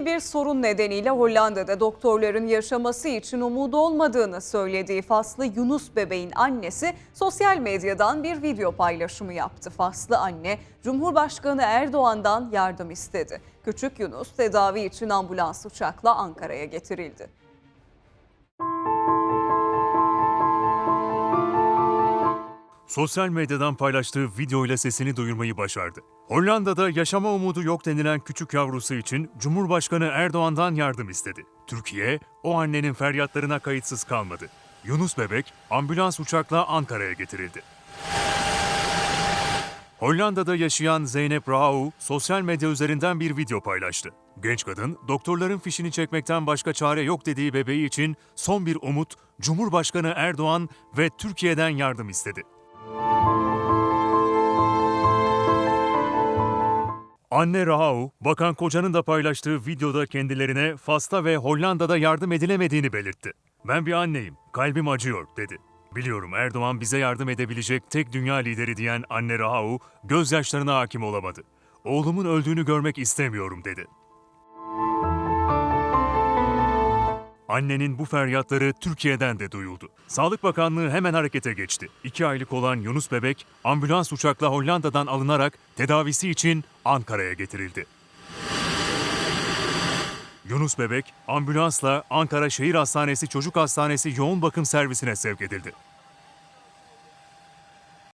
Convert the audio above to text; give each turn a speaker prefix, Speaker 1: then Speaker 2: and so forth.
Speaker 1: Bir sorun nedeniyle Hollanda'da doktorların yaşaması için umudu olmadığını söylediği Faslı Yunus bebeğin annesi sosyal medyadan bir video paylaşımı yaptı. Faslı anne Cumhurbaşkanı Erdoğan'dan yardım istedi. Küçük Yunus tedavi için ambulans uçakla Ankara'ya getirildi.
Speaker 2: Sosyal medyadan paylaştığı videoyla sesini duyurmayı başardı. Hollanda'da yaşama umudu yok denilen küçük yavrusu için Cumhurbaşkanı Erdoğan'dan yardım istedi. Türkiye, o annenin feryatlarına kayıtsız kalmadı. Yunus bebek ambulans uçakla Ankara'ya getirildi. Hollanda'da yaşayan Zeynep Rau sosyal medya üzerinden bir video paylaştı. Genç kadın, doktorların fişini çekmekten başka çare yok dediği bebeği için son bir umut, Cumhurbaşkanı Erdoğan ve Türkiye'den yardım istedi. Anne Rahau, bakan kocanın da paylaştığı videoda kendilerine Fas'ta ve Hollanda'da yardım edilemediğini belirtti. Ben bir anneyim, kalbim acıyor dedi. Biliyorum Erdoğan bize yardım edebilecek tek dünya lideri diyen anne Rahau, gözyaşlarına hakim olamadı. Oğlumun öldüğünü görmek istemiyorum dedi. Annenin bu feryatları Türkiye'den de duyuldu. Sağlık Bakanlığı hemen harekete geçti. İki aylık olan Yunus bebek ambulans uçakla Hollanda'dan alınarak tedavisi için Ankara'ya getirildi. Yunus bebek ambulansla Ankara Şehir Hastanesi Çocuk Hastanesi yoğun bakım servisine sevk edildi.